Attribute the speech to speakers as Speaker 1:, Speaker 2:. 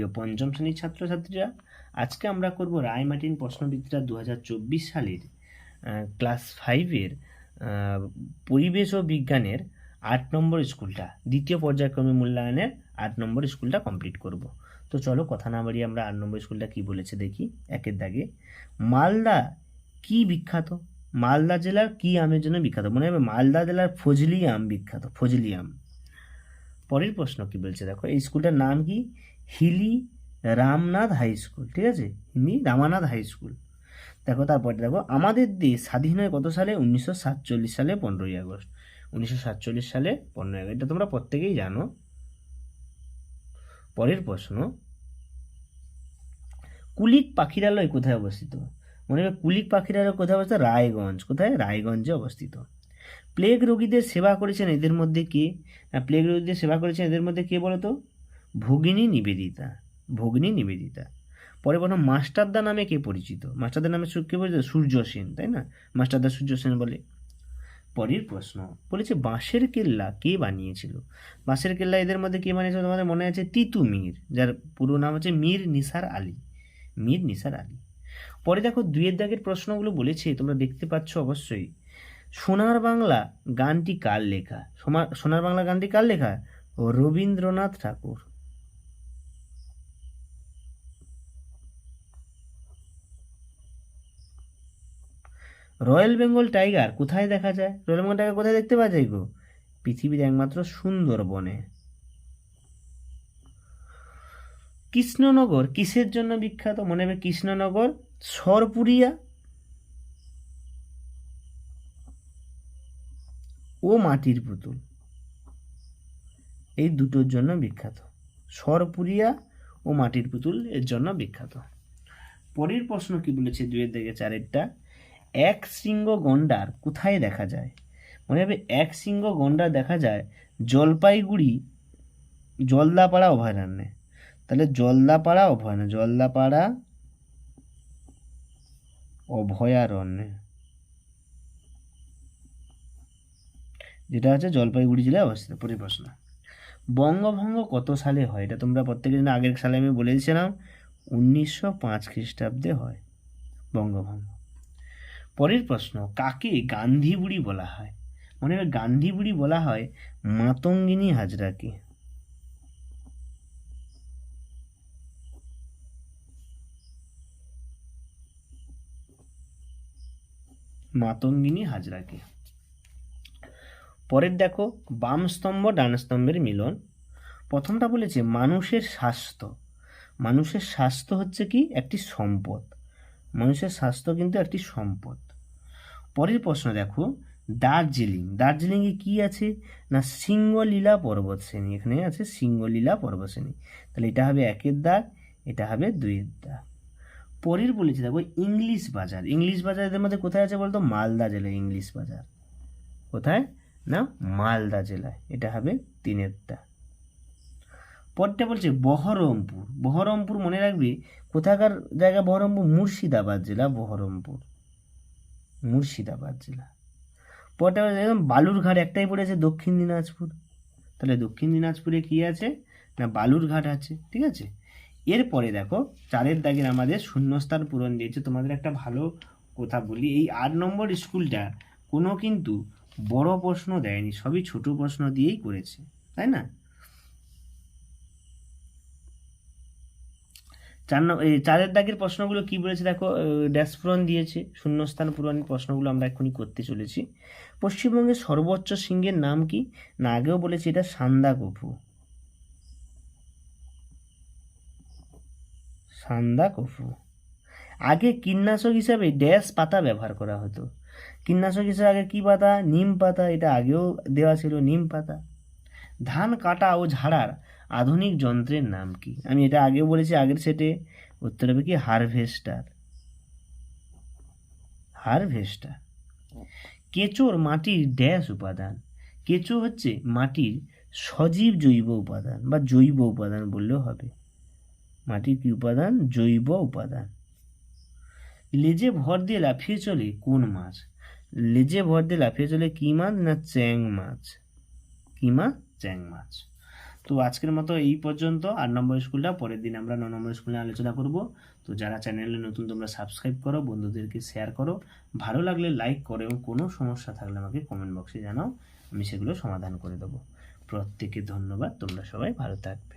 Speaker 1: প্রিয় পঞ্চম শ্রেণির ছাত্রছাত্রীরা। আজকে আমরা করব রায়মার্টিন প্রশ্নবিদ্যা দু হাজার চব্বিশ সালের ক্লাস ফাইভের পরিবেশ ও বিজ্ঞানের আট নম্বর স্কুলটা। দ্বিতীয় পর্যায়ক্রমে মূল্যায়নের আট নম্বর স্কুলটা কমপ্লিট করব। তো চলো কথা না বাড়িয়ে আমরা আট নম্বর স্কুলটা কি বলেছে দেখি, একের দাগে। মালদা কি বিখ্যাত? মালদা জেলার কি আমের জন্য বিখ্যাত? মনে হবে মালদা জেলার ফজলি আম বিখ্যাত, ফজলি আম। পরের প্রশ্ন কি বলছে দেখো, এই স্কুলটার নাম কি? হিলি রামনাথ হাই স্কুল, ঠিক আছে? Hili Ramanath high school. দেখো, তারপরে দেখো, আমাদের দেশ স্বাধীন হয় কত সালে? উনিশশো সাতচল্লিশ সালে পনেরোই আগস্ট। উনিশশো সাতচল্লিশ সালে পনেরোই আগস্ট। এটা তোমরা প্রত্যেকেই জানো। পরের প্রশ্ন, কুলিক পাখিরালয় কোথায় অবস্থিত? মনে হবে কুলিক পাখিরালয় কোথায় অবস্থিত? রায়গঞ্জ। কোথায়? রায়গঞ্জে অবস্থিত। প্লেগ রোগীদের সেবা করেছেন এদের মধ্যে কে? প্লেগ রোগীদের সেবা করেছেন এদের মধ্যে কে বলো তো ভগিনী নিবেদিতা ভগিনী নিবেদিতা। পরে বলো মাস্টারদা নামে কে পরিচিত? মাস্টারদা নামে কে পরিচিত? সূর্য সেন, তাই না? মাস্টারদা সূর্য সেন বলে। পরের প্রশ্ন, বলেছে বাঁশের কেল্লা কে বানিয়েছিল? বাঁশের কেল্লা এদের মধ্যে কে বানিয়েছিল? তোমাদের মনে আছে? তিতু মীর, যার পুরো নাম হচ্ছে মীর নিসার আলী। মীর নিসার আলী। পরে দেখো দুয়ের দাগের প্রশ্নগুলো বলেছে, তোমরা দেখতে পাচ্ছ অবশ্যই। সোনার বাংলা গানটি কার লেখা? সোনার বাংলা গানটি কার লেখা? Rabindranath Thakur. Royal Bengal tiger কোথায় দেখা যায়? রয়্যাল বেঙ্গল টাইগার কোথায় দেখতে পাওয়া যায় গো? পৃথিবীর একমাত্র সুন্দরবনে। কৃষ্ণনগর কিসের জন্য বিখ্যাত? মনে হবে কৃষ্ণনগর, সরপুরিয়া। ও মাটির পুতুল। এই দুটোর জন্য বিখ্যাত। সরপুরিয়া ও মাটির পুতুল এর জন্য বিখ্যাত। পরের প্রশ্ন কি বলেছে? দুয়ের দিকে চারেরটা। এক শৃঙ্গ গন্ডার কোথায় দেখা যায়? মনে হবে এক শৃঙ্গ গন্ডার দেখা যায় জলপাইগুড়ি জলদাপাড়া অভয়ারণ্যে। তাহলে জলদাপাড়া অভয়ারণ্য, জলদাপাড়া অভয়ারণ্যে। যেটা হচ্ছে জলপাইগুড়ি জেলায় অবস্থিত পরের প্রশ্ন বঙ্গভঙ্গ কত সালে হয়? এটা তোমরা প্রত্যেকে জানো আগের সালে আমি বলে দিয়েছিলাম, উনিশশো পাঁচ খ্রিস্টাব্দে হয় বঙ্গভঙ্গ। পরের প্রশ্ন, কাকে গান্ধী বুড়ি বলা হয়? মনে হয় গান্ধী বুড়ি বলা হয় মাতঙ্গিনী হাজরাকে। মাতঙ্গিনী হাজরাকে। পরের দেখো, বাম স্তম্ভ, ডান স্তম্ভের মিলন। প্রথমটা বলেছে, মানুষের স্বাস্থ্য। মানুষের স্বাস্থ্য হচ্ছে কি? একটি সম্পদ। মানুষের স্বাস্থ্য কিন্তু একটি সম্পদ। পরের প্রশ্ন দেখো, দার্জিলিং। দার্জিলিংয়ে কি আছে? না সিঙ্গলীলা পর্বতশ্রেণী এখানে আছে সিঙ্গলীলা পর্বতশ্রেণী তাহলে এটা হবে একের দাগ এটা হবে দুইয়ের দাগ পরের বলেছে দেখো, ইংলিশ বাজার। ইংলিশ বাজার এদের মধ্যে কোথায় আছে বলতো? মালদা জেলায় ইংলিশ বাজার। কোথায়? না, মালদা জেলায়। এটা হবে তিনের দাগ পরটা বলছে বহরমপুর। বহরমপুর মনে রাখবি, কোথাকার জায়গা বহরমপুর? মুর্শিদাবাদ জেলা বহরমপুর। মুর্শিদাবাদ জেলা। পরটা বলছে, একদম বালুরঘাট একটাই পড়েছে, দক্ষিণ দিনাজপুর। তাহলে দক্ষিণ দিনাজপুরে কি আছে? না, বালুরঘাট আছে, ঠিক আছে? এরপরে দেখো চারের দাগের আমাদের শূন্যস্থান পূরণ দিয়েছে। তোমাদের একটা ভালো কথা বলি, এই আট নম্বর স্কুলটা কোনো কিন্তু বড় প্রশ্ন দেয়নি, সবই ছোট প্রশ্ন দিয়েই করেছে, তাই না? চার চারের দাগের প্রশ্নগুলো কি বলেছে? দেখো ড্যাশ দিয়েছে, শূন্যস্থান পূরণ প্রশ্নগুলো আমরা এখনই করতে চলেছি। পশ্চিমবঙ্গের সর্বোচ্চ সিংহের নাম কি? না, আগেও বলেছি, এটা সান্দা কফু সান্দা কফু আগে কীটনাশক হিসাবে ড্যাশ পাতা ব্যবহার করা হতো। কীটনাশক হিসাবে আগে কী পাতা? নিম পাতা, এটা আগেও দেওয়া ছিল, নিম পাতা। ধান কাটা ও ঝাড়ার আধুনিক যন্ত্রের নাম কি? আমি এটা আগেও বলেছি, আগের সেটে উত্তর হবে কি হারভেস্টার। হারভেস্টার। কেঁচোর মাটির ড্যাশ উপাদান। কেঁচো হচ্ছে মাটির সজীব জৈব উপাদান বা জৈব উপাদান বললেও হবে। মাটির কি উপাদান? জৈব উপাদান। লেজে ভর দিয়ে লাফিয়ে চলে কোন মাছ? লেজে ভর দিয়ে লাফিয়ে চলে কি মাছ না চ্যাং মাছ? কি মাছ? চ্যাং মাছ। তো আজকের মতো এই পর্যন্ত। আট নম্বর স্কুলটা, পরের দিন আমরা ন নম্বর স্কুলে আলোচনা করব। তো যারা চ্যানেলে নতুন, তোমরা সাবস্ক্রাইব করো, বন্ধুদেরকে শেয়ার করো। ভালো লাগলে লাইক করো এবং কোনো সমস্যা থাকলে আমাকে কমেন্ট বক্সে জানাও। আমি সেগুলো সমাধান করে দেবো। প্রত্যেকে ধন্যবাদ। তোমরা সবাই ভালো থাকবে